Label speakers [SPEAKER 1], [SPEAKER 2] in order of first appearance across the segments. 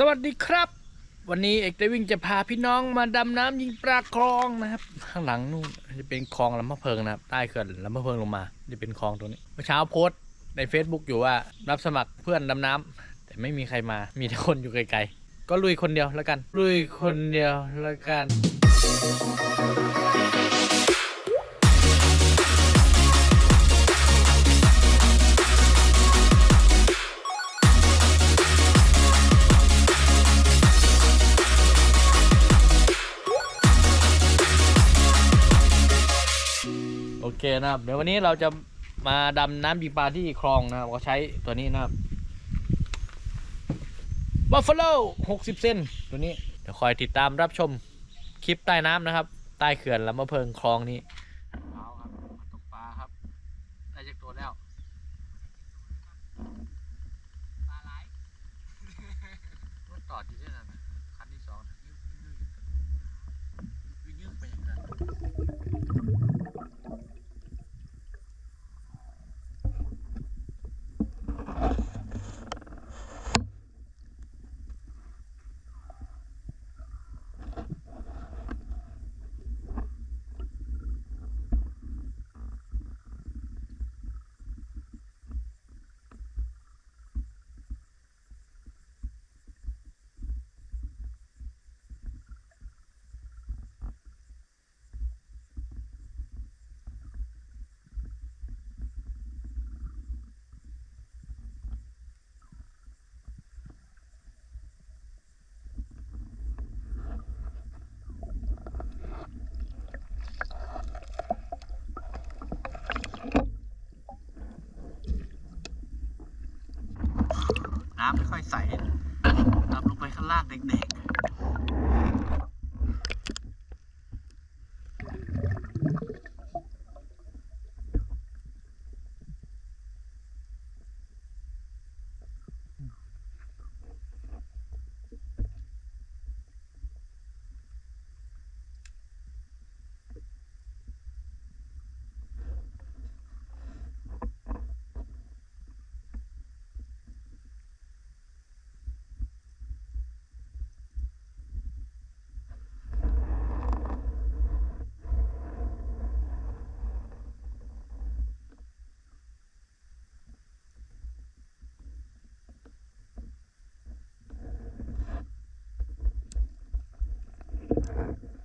[SPEAKER 1] สวัสดีครับ วันนี้เอกเดวิ่งจะพาพี่น้องมาดำน้ำยิงปลาคลองนะครับ ข้างหลังนู่นจะเป็นคลองลำมะเพิงนะครับ ใต้เขื่อนลำมะเพิงลงมา จะเป็นคลองตรงนี้เมื่อเช้าโพสต์ใน Facebook อยู่ว่ารับสมัครเพื่อนดำน้ำแต่ไม่มีใครมามีแต่คนอยู่ไกลๆ ก็ลุยคนเดียวแล้วกัน ลุยคนเดียวแล้วกัน นะครับ เดี๋ยววันนี้เราจะมาดำน้ำยิงปลาที่คลองนะครับก็ใช้ตัวนี้นะครับบัฟเฟลหกสิบเซนตัวนี้ เดี๋ยวคอยติดตามรับชมคลิปใต้น้ำนะครับ ใต้เขื่อนลำมะเพิงคลองนี้ Thank you.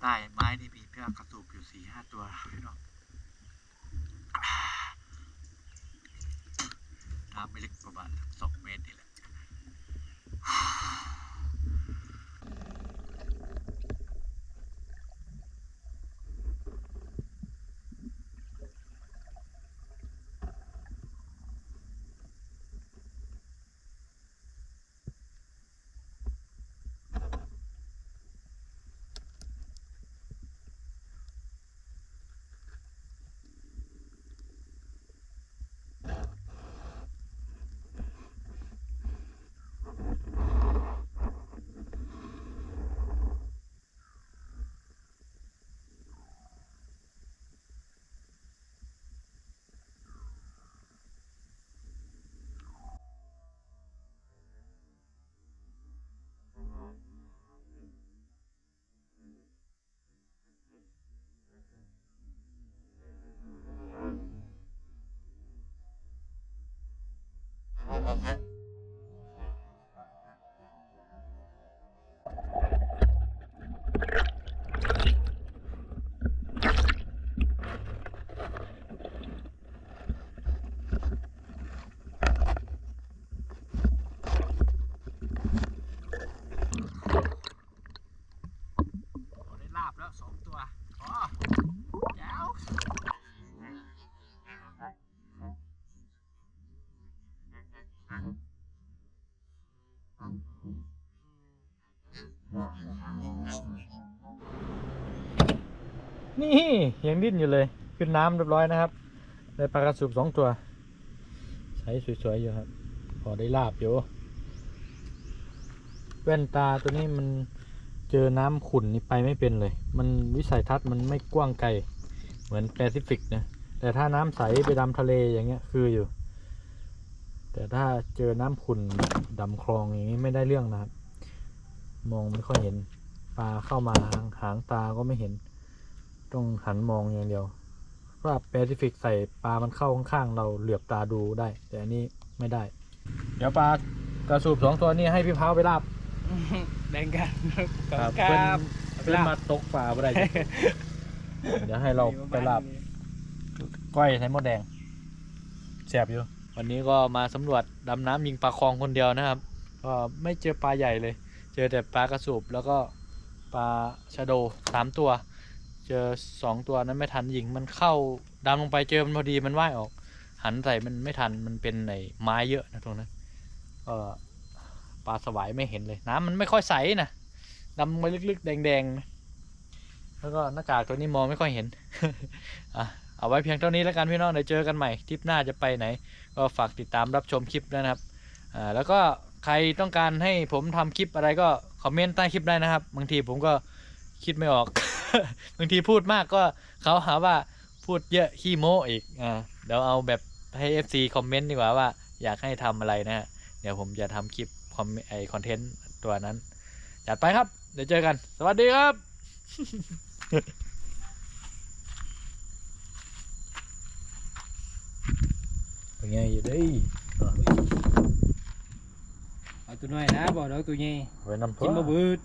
[SPEAKER 1] ใต้ไม้นี่มีเพื่อกกระสูบอยู่สี่ห้าตัวพี่น้องน้ำไม่ลึกประมาณสองเมตรนี่แหละ ลาบแล้วสองตัวอ๋อแจ๋ว นี่ยังดิ้นอยู่เลย ขึ้นน้ำเรียบร้อยนะครับได้ปลากระสุบสองตัว ใช้สวยๆอยู่ครับ พอได้ลาบอยู่แว่นตาตัวนี้มันเจอน้ำขุ่นนี่ไปไม่เป็นเลย มันวิสัยทัศน์มันไม่กว้างไกล เหมือนแปซิฟิกนะ แต่ถ้าน้ำใสไปดำทะเลอย่างเงี้ยคืออยู่ แต่ถ้าเจอน้ำขุ่นดำคลองอย่างนี้ไม่ได้เรื่องนะครับ มองไม่ค่อยเห็นปปลาเข้ามาหางหางตาก็ไม่เห็น ต้องหันมองอย่างเดียวเพราะว่าแปซิฟิกใส่ปลามันเข้าข้างๆเราเหลือบตาดูได้ แต่อันนี้ไม่ได้ เดี๋ยวปลากระสูบสองตัวนี้ให้พี่พร้าวไปลาบ
[SPEAKER 2] แบ่งกันครับ
[SPEAKER 1] เพื่อนเพื่อนมาตกปลาไม่ได้เดี๋ยวให้เราไปลาบก้อยใส่หมดแดงแสบอยู่วันนี้ก็มาสำรวจดำน้ำยิงปลาคลองคนเดียวนะครับ ก็ไม่เจอปลาใหญ่เลย เจอแต่ปลากระสูบแล้วก็ปลาชะโดสามตัว เจอสองตัวนั้นไม่ทันยิงมันเข้าดำลงไปเจอมันพอดีมันว่ายออก หันใส่มันไม่ทันมันเป็นไอ้ไม้เยอะนะตรงนั้นก็ปลาสวายไม่เห็นเลยน้ำมันไม่ค่อยใสนะดำไปลึกๆ แดงๆ แล้วก็หน้ากากตัวนี้มองไม่ค่อยเห็นอะเอาไว้เพียงเท่านี้แล้วกันพี่น้องเดี๋ยวเจอกันใหม่ทริปหน้าจะไปไหน ก็ฝากติดตามรับชมคลิปนะครับอ่าแล้วก็ใครต้องการให้ผมทำคลิปอะไรก็คอมเมนต์ใต้คลิปได้นะครับ บางทีผมก็คิดไม่ออก บางทีพูดมากก็เขาหาว่าพูดเยอะขี้โม้อีกอ่าเดี๋ยวเอาแบบให้ FC คอมเมนต์ดีกว่าว่า อยากให้ทำอะไรนะฮะเดี๋ยวผมจะทำคลิปคอมไอคอนเทนต์ตัวนั้น จัดไปครับ เดี๋ยวเจอกัน สวัสดีครับ เป็นไงอยู่ดิ
[SPEAKER 2] เอาตัวน้อยนะบ่เอาตัวใหญ่
[SPEAKER 1] ไว้นำ
[SPEAKER 2] กินบ่เบิด